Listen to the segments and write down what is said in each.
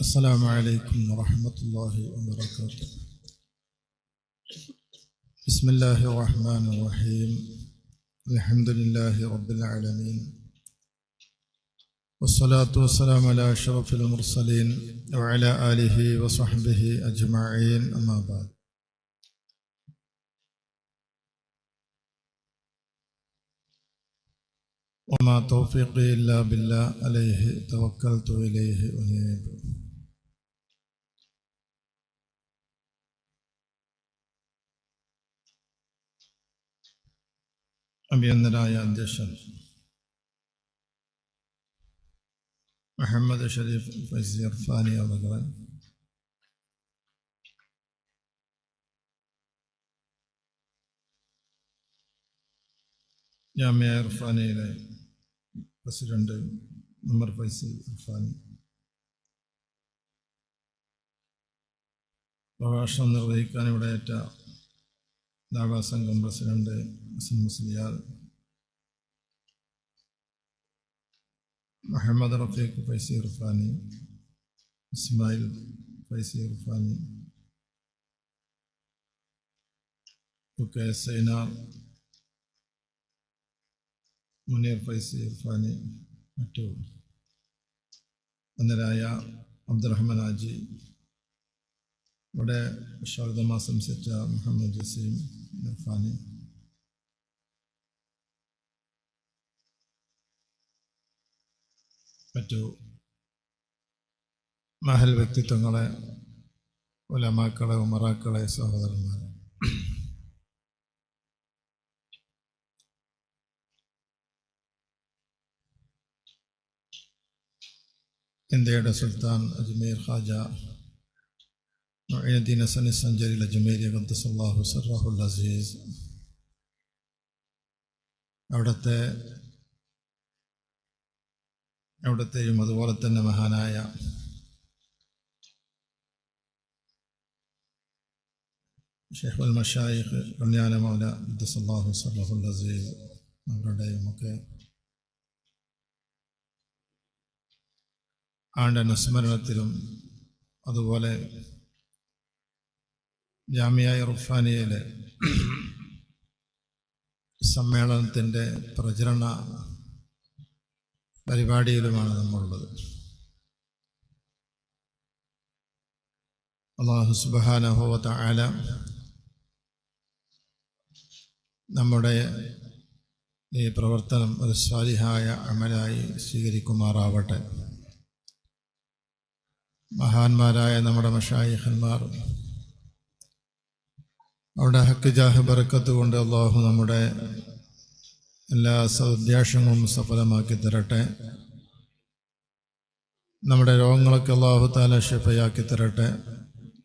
السلام عليكم ورحمة الله وبركاته. بسم الله الرحمن الرحيم. الحمد لله رب العالمين. والصلاة والسلام على أشرف المرسلين وعلى آله وصحبه أجمعين أما بعد. وما توفيقي إلا بالله عليه توكلت إليه أنيب. അഭിനന്ദനായ അധ്യക്ഷൻ. മുഹമ്മദ് ഷരീഫ് ഫൈസി ഇർഫാനി അവകളെ ജാമ്യ ഇർഫാനിയിലെ പ്രസിഡന്റ് ഉമർ ഫൈസി ഇർഫാനി. പ്രഭാഷണം നിർവഹിക്കാൻ ഇവിടെ ഏറ്റ ദാവാ സംഘം പ്രസിഡന്റ് ഹസൻ മുസ്ലിയാർ മുഹമ്മദ് റഫീഖ് ഫൈസി ഇർഫാനി ഇസ്മായിൽ ഫൈസി ഇർഫാനി സൈനാർ മുനീർ ഫൈസി ഇർഫാനി മറ്റു അന്നരായ അബ്ദുറഹ്മാൻ ആജി ഇവിടെ ശാരദമാ സെറ്റ മുഹമ്മദ് ജസീം ഇർഫാനി. മറ്റു മഹൽ വ്യക്തിത്വങ്ങളെ ഉലമാക്കളെ ഉമറാക്കളെ സഹോദരന്മാരെ. ഇന്ത്യയുടെ സുൽത്താൻ അജ്മീർ ഖാജ السنجر إلى جميل അജ്മീരി الله سره അസീസ്. അവിടുത്തെ അവിടുത്തെയും അതുപോലെ തന്നെ മഹാനായ ഷെയ്ഖുൽ മഷായിഖ് കല്യാണ മൗല ഖദ്ദസല്ലാഹു സറാഹുൽ അസീസ് അവരുടെയും ഒക്കെ ആണ്ട് അനുസ്മരണത്തിലും അതുപോലെ ജാമിയ ഇർഫാനിയയിലെ സമ്മേളനത്തിന്റെ പ്രചരണ പരിപാടിയിലുമാണ് നമ്മളുള്ളത്. അള്ളാഹു സുബാനഹോവത്ത ആല നമ്മുടെ ഈ പ്രവർത്തനം ഒരു സ്വാലിഹായ അമലായി സ്വീകരിക്കുമാറാവട്ടെ. മഹാന്മാരായ നമ്മുടെ മഷായിഖന്മാർ അവിടെ ഹക്ക് ജാഹ് ബറക്കത്ത് കൊണ്ട് അള്ളാഹു നമ്മുടെ എല്ലാ സദ്യാഷങ്ങളും സഫലമാക്കി തരട്ടെ. നമ്മുടെ രോഗങ്ങളൊക്കെ അള്ളാഹു താല ഷിഫയാക്കി തരട്ടെ.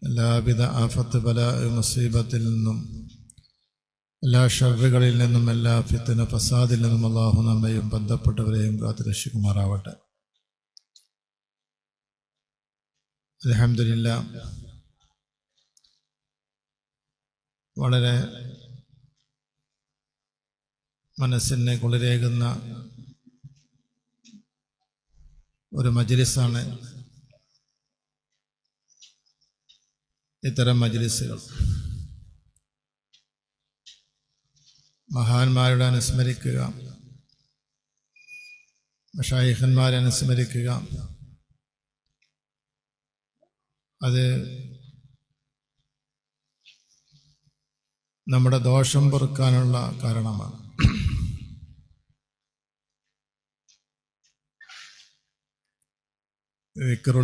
എല്ലാവിധ ആഫത്ത് ബല മുസീബത്തിൽ നിന്നും എല്ലാ ഷറുകളിൽ നിന്നും എല്ലാ ഫിത്തിന് ഫസാദിൽ നിന്നും അള്ളാഹു നമ്മയും ബന്ധപ്പെട്ടവരെയും കാത്തുരക്ഷിക്കുമാറാവട്ടെ. അലഹമില്ല വളരെ മനസ്സിനെ കുളിരേകുന്ന ഒരു മജ്ലിസാണ് ഇത്തരം മജ്ലിസുകൾ. മഹാന്മാരുടെ അനുസ്മരിക്കുക മഷായിഹന്മാരെ അനുസ്മരിക്കുക. അത് നമ്മുടെ ദോഷം പൊറുക്കാനുള്ള കാരണമാണ്.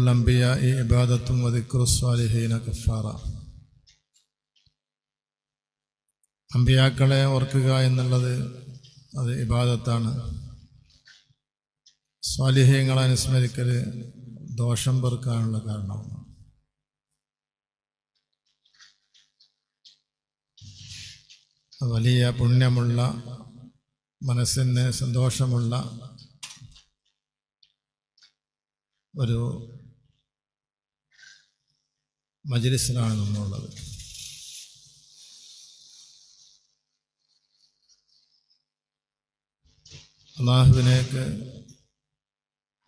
അംബിയ ഈ ഇബാദത്തും വദിക്രുസ്വാലിഹീന കഫാറ അമ്പിയാക്കളെ ഓർക്കുക എന്നുള്ളത് അത് ഇബാദത്താണ്. സ്വാലിഹ്യങ്ങളെ അനുസ്മരിക്കൽ ദോഷം പെറുക്കാനുള്ള കാരണമാണ്. വലിയ പുണ്യമുള്ള മനസ്സിന് സന്തോഷമുള്ള ഒരു മജ്ലിസിലാണ് നമ്മളുള്ളത്. അള്ളാഹുവിനേക്ക്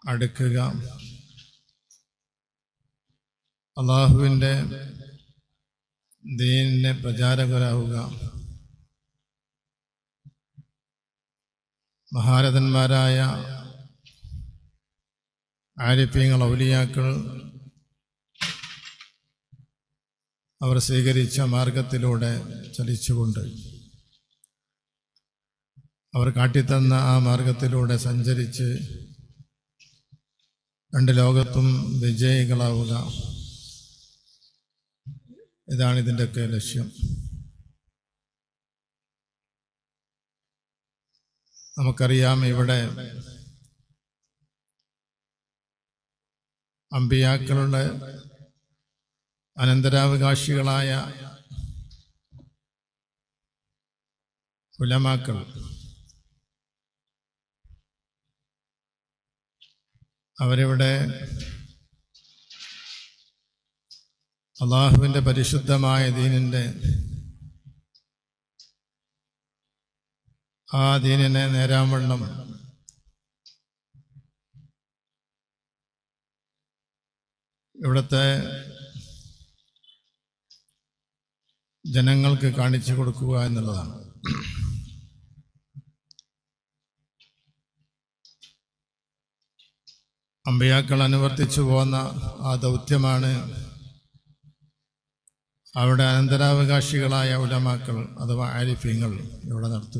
അടുക്കുക. അള്ളാഹുവിന്റെ ദീനിനെ പ്രചാരകരാവുക. മഹാരഥന്മാരായ ആരിഫ്യങ്ങൾ ഔലിയാക്കൾ അവർ സ്വീകരിച്ച മാർഗത്തിലൂടെ ചലിച്ചുകൊണ്ട് അവർ കാട്ടിത്തന്ന ആ മാർഗത്തിലൂടെ സഞ്ചരിച്ച് രണ്ട് ലോകത്തും വിജയികളാവുക. ഇതാണ് ഇതിന്റെയൊക്കെ ലക്ഷ്യം. നമുക്കറിയാം ഇവിടെ അമ്പിയാക്കളുടെ അനന്തരാവകാശികളായ ഉലമാക്കൾ അവരിവിടെ അള്ളാഹുവിന്റെ പരിശുദ്ധമായ ദീനിന്റെ ആ ദീനിനെ നേരാവണ്ണം ഇവിടുത്തെ ജനങ്ങൾക്ക് കാണിച്ചു കൊടുക്കുക എന്നുള്ളതാണ്. അമ്പയാക്കൾ അനുവർത്തിച്ചു പോന്ന ആ ദൗത്യമാണ് അവിടെ അനന്തരാവകാശികളായ ഉലമാക്കൾ അഥവാ ആരിഫ്യങ്ങൾ ഇവിടെ നടത്തി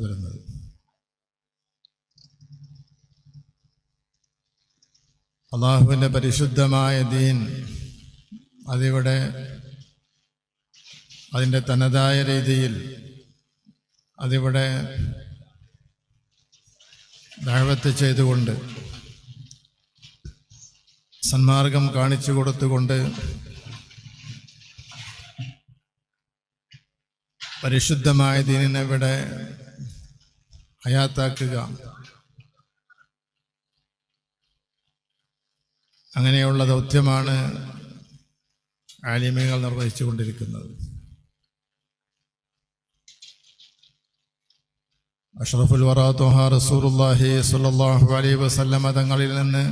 അള്ളാഹുവിന്റെ പരിശുദ്ധമായ ദീൻ അതിവിടെ അതിന്റെ തനതായ രീതിയിൽ അതിവിടെ ദാഴ്വത്ത് ചെയ്തുകൊണ്ട് സന്മാർഗം കാണിച്ചു കൊടുത്തുകൊണ്ട് പരിശുദ്ധമായ ദീനിനെ ഇവിടെ ഹയാത്താക്കുക. അങ്ങനെയുള്ള ദൗത്യമാണ് ആലിമികൾ നിർവഹിച്ചു കൊണ്ടിരിക്കുന്നത് അഷ്റഫുൽ വറാത്തുഹ റസൂറുല്ലാഹി സ്വല്ലല്ലാഹു അലൈഹി വസല്ലമ തങ്ങളിൽ നിന്ന്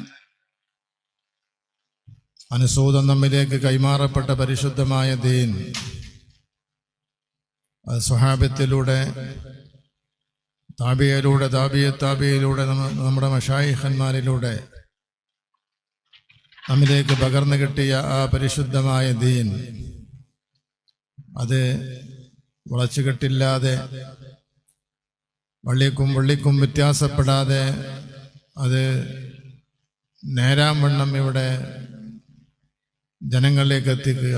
അനുസൂതം നമ്മിലേക്ക് കൈമാറപ്പെട്ട പരിശുദ്ധമായ ദീൻ സ്വഹാബത്തിലൂടെ താബിയയിലൂടെ താബിയ താബിയയിലൂടെ നമ്മുടെ മഷായിഖന്മാരിലൂടെ നമ്മിലേക്ക് പകർന്നു കിട്ടിയ ആ പരിശുദ്ധമായ ദീൻ അത് വളച്ചുകെട്ടില്ലാതെ വള്ളിക്കും വള്ളിക്കും വ്യത്യാസപ്പെടാതെ അത് നേരാവണ്ണം ഇവിടെ ജനങ്ങളിലേക്ക് എത്തിക്കുക.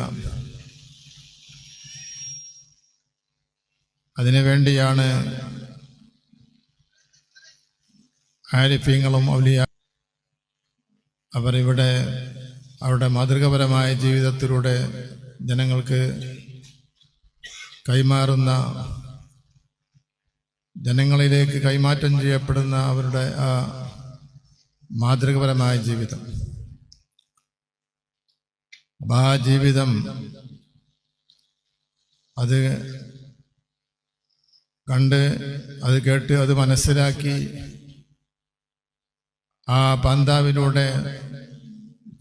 അതിനുവേണ്ടിയാണ് ആരിഫ്യങ്ങളും ഔലിയ അവർ ഇവിടെ അവരുടെ മാതൃകപരമായ ജീവിതത്തിലൂടെ ജനങ്ങൾക്ക് കൈമാറുന്ന ജനങ്ങളിലേക്ക് കൈമാറ്റം ചെയ്യപ്പെടുന്ന അവരുടെ ആ മാതൃകപരമായ ജീവിതം. ആ ജീവിതം അത് കണ്ട് അത് കേട്ട് അത് മനസ്സിലാക്കി ആ പന്താവിലൂടെ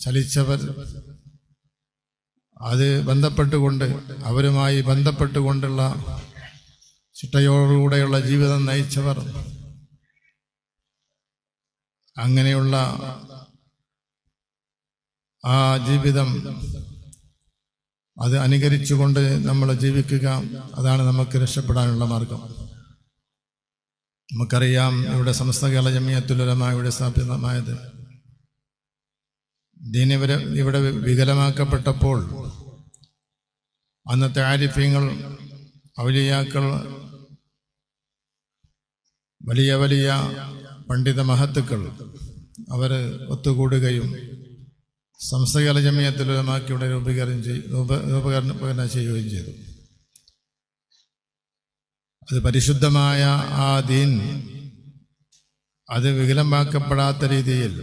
ചലിച്ചവർ അത് ബന്ധപ്പെട്ടുകൊണ്ട് അവരുമായി ബന്ധപ്പെട്ടുകൊണ്ടുള്ള ചിട്ടയോടുകൂടെയുള്ള ജീവിതം നയിച്ചവർ അങ്ങനെയുള്ള ആ ജീവിതം അത് അനുകരിച്ചുകൊണ്ട് നമ്മൾ ജീവിക്കുക അതാണ് നമുക്ക് രക്ഷപ്പെടാനുള്ള മാർഗം. നമുക്കറിയാം ഇവിടെ സമസ്ത കേരള ജമിയത്തുലമായ ഇവിടെ സ്ഥാപിതമായത്. ദീനിവരെ ഇവിടെ വികലമാക്കപ്പെട്ടപ്പോൾ അന്നത്തെ ആരിഫ്യങ്ങൾ ഔലിയാക്കൾ വലിയ വലിയ പണ്ഡിത മഹത്തുക്കൾ അവർ ഒത്തുകൂടുകയും സംസ്ഥകാല ജമിയത്തിലുമാക്കി ഇവിടെ രൂപീകരണം ചെയ് രൂപ- രൂപകരണം ചെയ്യുകയും ചെയ്തു. അത് പരിശുദ്ധമായ ആ ദീൻ അത് വികലമാക്കപ്പെടാത്ത രീതിയിൽ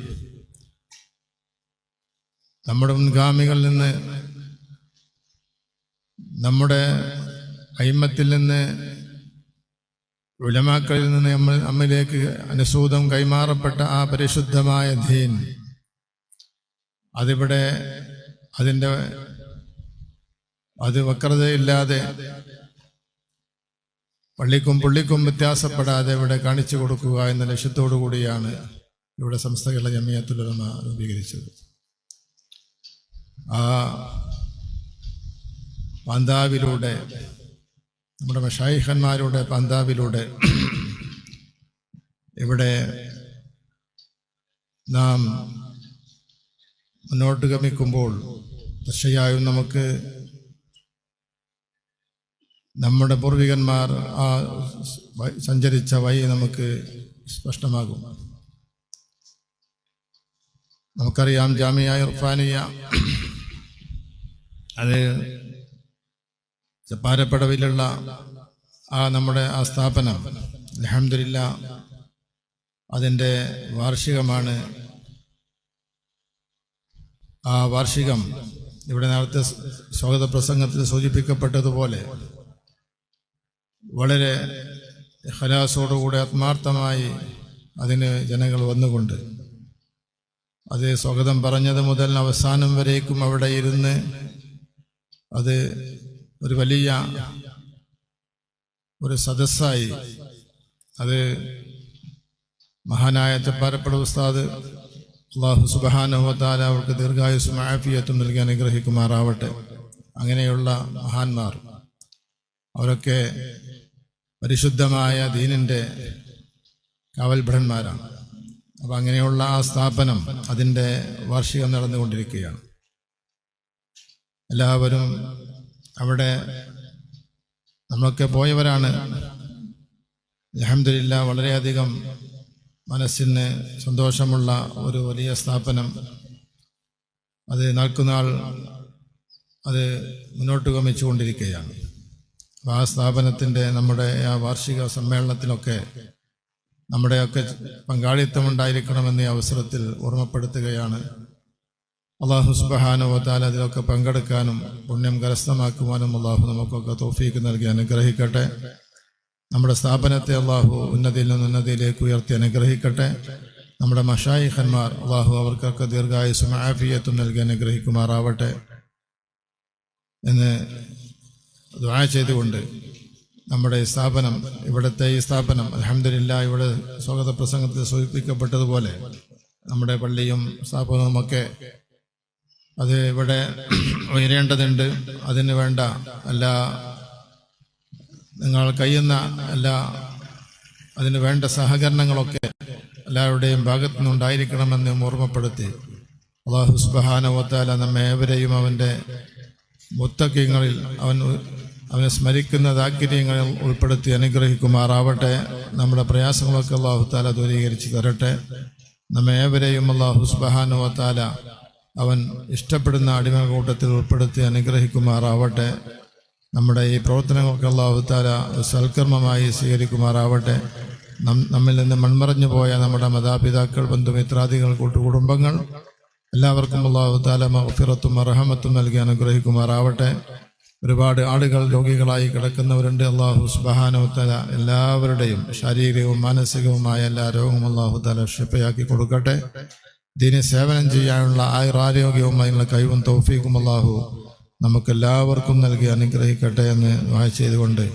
നമ്മുടെ മുൻഗാമികളിൽ നിന്ന് നമ്മുടെ അയിമത്തിൽ നിന്ന് ഉലമാക്കളിൽ നിന്ന് നമ്മൾ നമ്മിലേക്ക് അനുസൂതം കൈമാറപ്പെട്ട ആ പരിശുദ്ധമായ ദീൻ അതിവിടെ അതിന്റെ അത് വക്രതയില്ലാതെ പള്ളിക്കും പുള്ളിക്കും വ്യത്യാസപ്പെടാതെ ഇവിടെ കാണിച്ചു കൊടുക്കുക എന്ന ലക്ഷ്യത്തോടു കൂടിയാണ് ഇവിടെ സംസ്ഥകളുടെ ജമിയത്തുലമ രൂപീകരിച്ചത്. ആ പന്താവിലൂടെ നമ്മുടെ മഷായിഹന്മാരുടെ പന്താവിലൂടെ ഇവിടെ നാം മുന്നോട്ട് ഗമിക്കുമ്പോൾ തീർച്ചയായും നമുക്ക് നമ്മുടെ പൂർവികന്മാർ ആ സഞ്ചരിച്ച വഴി നമുക്ക് സ്പഷ്ടമാകും. നമുക്കറിയാം ജാമിയ ഇർഫാനിയ അത് ചപ്പാരപ്പടവിലുള്ള ആ നമ്മുടെ ആ സ്ഥാപനം അലഹമില്ല അതിന്റെ വാർഷികമാണ്. ആ വാർഷികം ഇവിടെ നേരത്തെ സ്വാഗത പ്രസംഗത്തിൽ സൂചിപ്പിക്കപ്പെട്ടതുപോലെ വളരെ ഹലാസോടുകൂടെ ആത്മാർത്ഥമായി അതിന് ജനങ്ങൾ വന്നുകൊണ്ട്. അത് സ്വാഗതം പറഞ്ഞത് മുതൽ അവസാനം വരേക്കും അവിടെ ഇരുന്ന് അത് ഒരു വലിയ ഒരു സദസ്സായി. അത് മഹാനായ ചപ്പാരപ്പട ഉസ്താദ് അള്ളാഹു സുബാനുഹത്താല അവർക്ക് ദീർഘായുസും ആഫിയത്തും നൽകി അനുഗ്രഹിക്കുമാറാവട്ടെ. അങ്ങനെയുള്ള മഹാന്മാർ. അവരൊക്കെ പരിശുദ്ധമായ ദീനിന്റെ കാവൽഭടന്മാരാണ്. അപ്പം അങ്ങനെയുള്ള ആ സ്ഥാപനം അതിന്റെ വാർഷികം നടന്നുകൊണ്ടിരിക്കുകയാണ്. എല്ലാവരും അവിടെ നമ്മളൊക്കെ പോയവരാണ്. അലഹമില്ല വളരെയധികം മനസ്സിന് സന്തോഷമുള്ള ഒരു വലിയ സ്ഥാപനം. അത് നാൾക്കുനാൾ അത് മുന്നോട്ട് ഗമിച്ചുകൊണ്ടിരിക്കുകയാണ്. ആ സ്ഥാപനത്തിന്റെ നമ്മുടെ ആ വാർഷിക സമ്മേളനത്തിലൊക്കെ നമ്മുടെയൊക്കെ പങ്കാളിത്തം ഉണ്ടായിരിക്കണമെന്ന് ഈ അവസരത്തിൽ ഓർമ്മപ്പെടുത്തുകയാണ്. അള്ളാഹു സുബഹാനുവത്താൽ അതിലൊക്കെ പങ്കെടുക്കാനും പുണ്യം കരസ്ഥമാക്കുവാനും അള്ളാഹു നമുക്കൊക്കെ തോഫീക്ക് നൽകി അനുഗ്രഹിക്കട്ടെ. നമ്മുടെ സ്ഥാപനത്തെ അള്ളാഹു ഉന്നതിയിൽ നിന്ന് ഉന്നതിയിലേക്ക് ഉയർത്തി അനുഗ്രഹിക്കട്ടെ. നമ്മുടെ മഷായിഖന്മാർ അള്ളാഹു അവർക്കൊക്കെ ദീർഘായുസും ആഫിയത്തും നൽകി അനുഗ്രഹിക്കുമാറാവട്ടെ എന്ന് ദുആ ചെയ്തുകൊണ്ട് നമ്മുടെ ഈ സ്ഥാപനം ഇവിടുത്തെ ഈ സ്ഥാപനം അലഹമില്ല ഇവിടെ സ്വാഗത പ്രസംഗത്തിൽ സൂചിപ്പിക്കപ്പെട്ടതുപോലെ നമ്മുടെ പള്ളിയും സ്ഥാപനവുമൊക്കെ അത് ഇവിടെ ഉയരേണ്ടതുണ്ട്. അതിന് വേണ്ട എല്ലാ നിങ്ങൾ കഴിയുന്ന എല്ലാ അതിന് വേണ്ട സഹകരണങ്ങളൊക്കെ എല്ലാവരുടെയും ഭാഗത്തു നിന്നുണ്ടായിരിക്കണമെന്ന് ഓർമ്മപ്പെടുത്തി. അള്ളാഹു സുബാനവത്താല നമ്മെ ഏവരെയും അവന്റെ മുത്തക്കിങ്ങളിൽ അവൻ അവനെ സ്മരിക്കുന്ന താല്പര്യങ്ങളിൽ ഉൾപ്പെടുത്തി അനുഗ്രഹിക്കുമാറാവട്ടെ. നമ്മുടെ പ്രയാസങ്ങളൊക്കെ അള്ളാഹു താല ദൂരീകരിച്ച് തരട്ടെ. നമ്മെ ഏവരെയും അള്ളാഹു സുബാനുവത്താല അവൻ ഇഷ്ടപ്പെടുന്ന അടിമ കൂട്ടത്തിൽ ഉൾപ്പെടുത്തി അനുഗ്രഹിക്കുമാറാവട്ടെ. നമ്മുടെ ഈ പ്രവർത്തനങ്ങളൊക്കെ അള്ളാഹു താല സൽക്കർമ്മമായി സ്വീകരിക്കുമാറാവട്ടെ. നമ്മിൽ നിന്ന് മൺമറഞ്ഞു പോയ നമ്മുടെ മാതാപിതാക്കൾ ബന്ധുമിത്രാദികൾ കൂട്ടുകുടുംബങ്ങൾ എല്ലാവർക്കും അള്ളാഹു താല മഹഫിറത്തും അർഹമത്തും നൽകി അനുഗ്രഹിക്കുമാറാവട്ടെ. ഒരുപാട് ആളുകൾ രോഗികളായി കിടക്കുന്നവരുണ്ട്. അള്ളാഹു സുബഹാനോത്തല എല്ലാവരുടെയും ശാരീരികവും മാനസികവുമായ എല്ലാ രോഗവും അള്ളാഹു തല ഷിപ്പയാക്കി കൊടുക്കട്ടെ. ദിനെ സേവനം ചെയ്യാനുള്ള ആയുരാരോഗ്യവും അതിനുള്ള കഴിവും തൗഫീഖും അള്ളാഹു നമുക്കെല്ലാവർക്കും നൽകി അനുഗ്രഹിക്കട്ടെ എന്ന് വായ ചെയ്തുകൊണ്ട്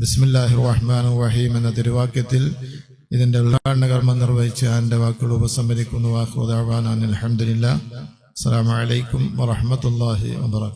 ബിസ്മില്ലാഹി റഹ്മാൻ വഹീം എന്ന തിരുവാക്യത്തിൽ ഇതിന്റെ ഉദ്ഘാടന കർമ്മം നിർവഹിച്ച് എന്റെ വാക്കുകൾ ഉപസംഹരിക്കുന്നു. വാഹുദാൻ അലഹമില്ല അസ്സാം വലൈക്കും വറഹമത്തല്ലാഹി വാബർക്കാത്തു